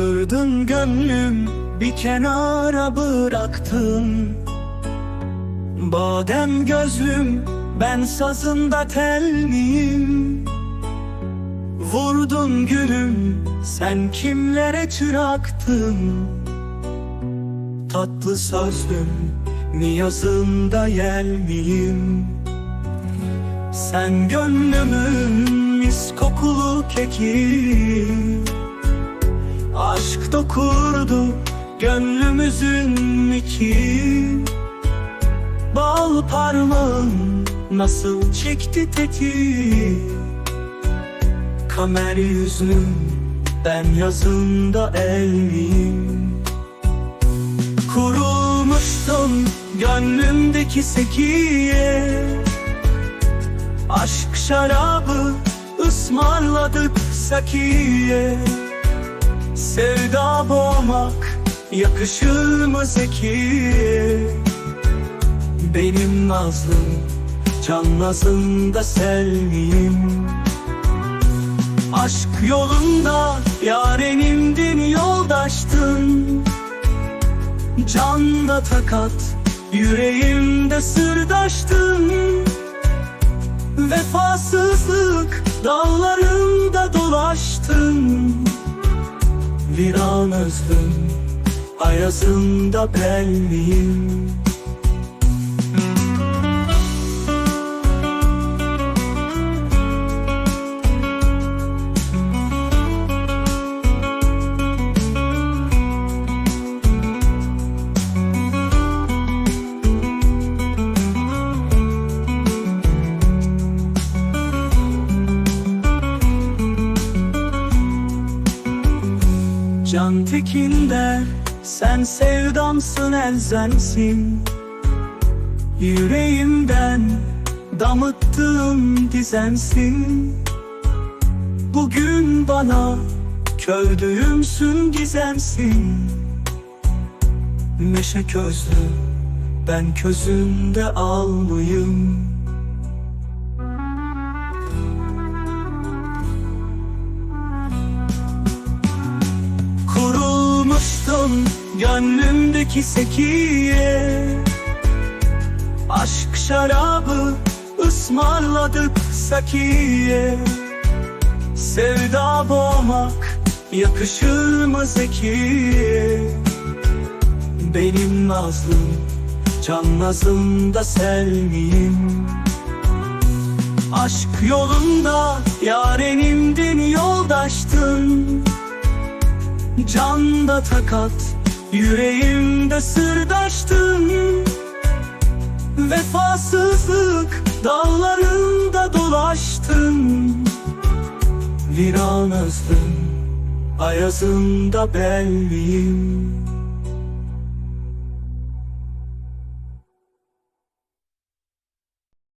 Kırdın gönlüm bir kenara bıraktın. Badem gözlüm ben sazında tel miyim? Vurdun gülüm sen kimlere çıraktın Tatlı sözlüm niyazında yel miyim? Sen gönlümün mis kokulu keki dokurdu gönlümüzün iki Bal parmağın nasıl çekti teti Kamer yüzlüm ben yazında elmiyim. Kurulmuşsun gönlümdeki sekiye. Aşk şarabı ısmarladık sakiye Sevda boğmak yakışır mı Zekiye Benim nazlım can nazında selviyim Aşk yolunda yarenimdin yoldaştın. Canda takat yüreğimde sırdaştın. Vefasızlık dağlarında Özlüm ayazında belliyim Can tekinde sen sevdamsın elzemsin Yüreğimden damıttığım gizemsin Bugün bana kördüğümsün gizemsin Meşe közlü ben közünde almayım Kurulmuştun gönlümdeki sekiye. Aşk şarabı ısmarladık sakiye. Sevda boğmak yakışır mı Zekiye? Benim nazlım can nazımda selviyim Aşk yolunda yarenimdin Canda takat Yüreğimde sırdaştın. Vefasızlık Dağlarında dolaştın. Viran özlüm Ayazında belliyim